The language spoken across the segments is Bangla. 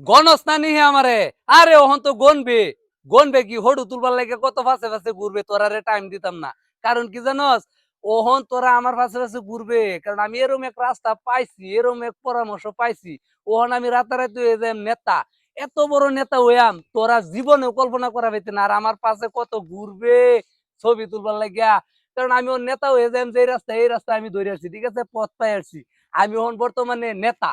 গণস না আমারে। আরে ওহন তো গনবে গনবে কি? হড়ু তুলবার লাগে কত ফাঁসে ফাঁসে ঘুরবে। তোরা রে টাইম দিতাম না। কারণ কি জানস? ওহন তোরা আমার ফাঁসে ফাঁসে ঘুরবে। কারণ আমি এরম এক রাস্তা পাইছি, এরম এক পরামর্শ পাইছি। ওহন আমি রাতারাতি হয়ে যাই নেতা। এত বড় নেতা হইয়াম তোরা জীবনে কল্পনা করা পাইতে না। আর আমার পাশে কত ঘুরবে? ছবি তুলবার লাগিয়া। কারণ আমি ওর নেতা হয়ে যাই যে রাস্তা এই রাস্তা আমি ধরে আসছি ঠিক আছে? পথ পাই আসছি আমি এখন বর্তমানে নেতা।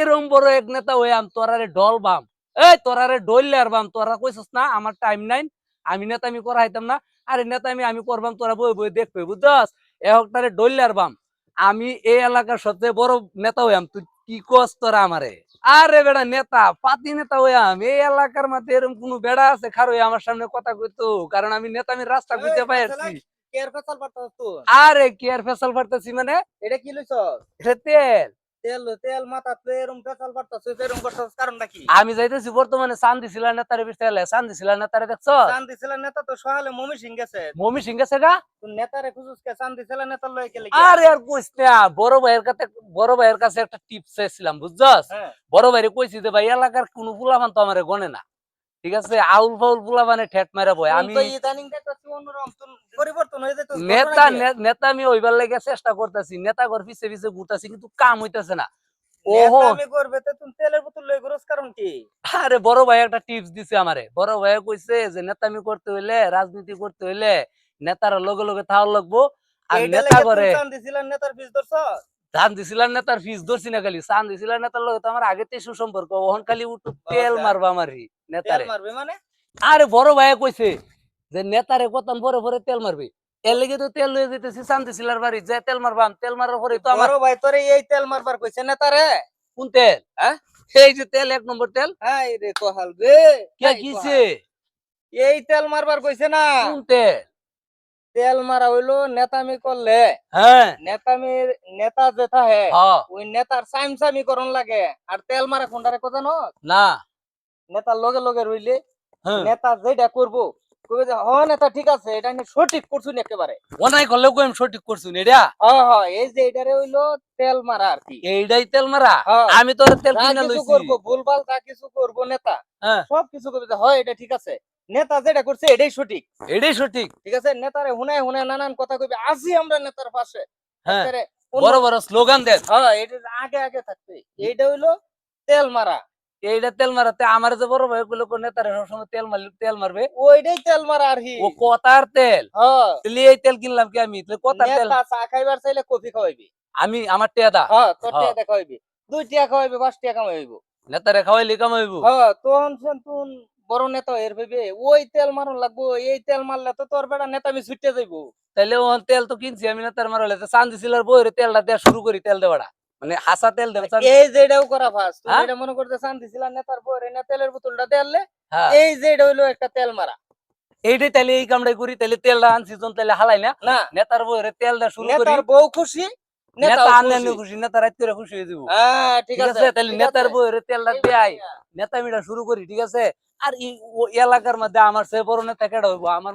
এরম বড় এক নেতা হইয়াম তোরারে ডল বাম। এই তোরারে ডললে আর বাম। তোরা কইছস না আমার টাইম নাই আমি নেতা আমি করা হইতাম না। আরে নেতা আমি আমি করবাম তোরা বই বই দেখবে বুঝছস? এ হকটারে ডললে আর বাম। আমি এই এলাকার সবচেয়ে বড় নেতা হইয়াম তুই কি কস তোরা আমারে? আরে বেড়া নেতা পাতি নেতা হইয়াম এই এলাকার মধ্যে এরকম কোন বেড়া আছে? খারো আমার সামনে কথা কইতো। কারণ আমি নেতা আমি রাস্তা কইতে পাই আসছি কেয়ার ফেসাল পারতাস তো আরে কি আর ফেসাল পারতেছি মানে? এটা কি লইছ এটা তেল। তেল তেল মাথা এরম এরম কারণটা কি? আমি যাইতেছি বর্তমানে চান্দি শিলা নেতার বিষয় চান্দি ছিলা নেতারে দেখছ? চান্দি শিলা নেতা তো সহালে মমি সিং গেছে। মমি সিং গেছে গা? নেতারে খুঁজুস কে শান্তি ছিল নেতার লয় গেলে আরে আর কইস না বড় ভাইয়ের কাছে বড় ভাইয়ের কাছে একটা টিপস চাইছিলাম বুঝছস? হ্যাঁ। বড় ভাইরে কইছি যে ভাই এলাকার কোন ফুলাবান তো আমারে গনে না। ঠিক আছে? আউল ফাউল ফুলাবানে ঠেট মেরে বয়। আমি নেতা নেতা আমি ওইবার লাগে চেষ্টা করতেছি নেতা ঘর পিছে পিছে ঘুরতাছি কিন্তু কাম হইতাছে না। আরে বড় ভাই একটা টিপস দিছে আমারে। বড় ভাই কইছে যে নেতামি করতে হইলে রাজনীতি করতে হইলে নেতার লগে লগে থাওয়ার লাগবো। আর নেতা করে নেতার ধরছ ধান দিছিলাম নেতার ফিস ধরছি না খালি। চান দিছিলাম নেতার লগে তো আমার আগেতে সুসম্পর্ক ওহন খালি উঠু তেল। মারবা তেল নেতারে। মারবে মানে? আরে বড় ভাই কইছে যে নেতারে কতন পরে পরে তেল মারবে। এর লেগে তো তেল লয়ে যেতেছি চান দিছিলার বাড়ি যে তেল মারবাম তেল মারার পরে তো আমার ভাই তোরে এই তেল মারবার কইছে নেতারে? কোন তেল? হ্যাঁ? এই যে তেল এক নম্বর তেল। হাই রে কোহাল রে। কে কিছে এই তেল মারবার কইছে না। কোন তেল? তেল মারা হইল নেতামি করলে। হ্যাঁ। নেতামির নেতা যেটা হে। ওই নেতার সাইমসামি করন লাগে। আর তেল মারা কোনটারে কথা ন? না। নেতার লগে লগে রইলে হ্যাঁ। নেতা যেটা করব যে হ নেতা ঠিক আছে এটা নিয়ে সঠিক করছুন একেবারে। অনাই করলেও কই আমি সঠিক করছুন এটা? এই যে এটারে হইল তেল মারা আর কি। এইটাই তেল মারা। আমি তো তেল কিনা লইছি। করব ভুলভাল যা কিছু করব নেতা হ্যাঁ। সব কিছু করবে যে, হয় এটা ঠিক আছে। নেতা যেটা করছে এটাই সঠিক। এটাই সঠিক। ঠিক আছে? নেতারে হুনায় হুনায় নানান কথা কইবে আসি আমরা নেতার পাশে। হ্যাঁ। বড় বড় স্লোগান দেন। হ্যাঁ এটা আগে আগে থাকবে এইটা হইল তেল মারা। এইটা তেল মারাতে আমার যে বড় ভাই গুলো নেতারে সবসময় তেল মারলে তেল মারবে। ওইটাই তেল মারা আর ও কথার তেল। হ্যাঁ। এই তেল কিনলাম কি আমি? কথার তেল। নেতা চা খাইবার চাইলে কফি খাওয়াইবি। আমি আমার টেদা হ্যাঁ তোর হ্যাঁ। টিয়া খাওয়াইবি। দুই টিয়া খাওয়াইবি পাঁচ টিয়া কামাইব। নেতারে খাওয়াইলে কামাইব। হ্যাঁ তখন তুন বড় নেতা এর ভেবে ওই তেল মারন লাগবো এই তেল মারলে তো তোর বেড়া নেতা আমি ছুটে যাইবো। তাহলে ও তেল তো কিনছি আমি নেতার মারলে চান্দি সিলার বইরে তেলটা দেওয়া শুরু করি তেল দেওয়াটা। মানে হাসা তেল দেব এই করা হ্যাঁ? এটা মনে করতে নেতার বউরে না তেলের বোতলটা দেয়ালে? হ্যাঁ। এই হইল একটা তেল মারা। এইটাই তাহলে এই কামড়াই করি তাহলে তেলটা আনছি যখন তাহলে হালাই না? না। নেতার বইরে তেল দেওয়া শুরু করি। নেতার বউ খুশি নেতা আনলে খুশি। নেতা রাত করে খুশি হয়ে যাব। হ্যাঁ ঠিক আছে তাহলে নেতার। বইরে তেলটা দেয় নেতা মিটা শুরু করি ঠিক আছে? আর এলাকার মধ্যে আমার সে বড় প্যাকেট হইব আমার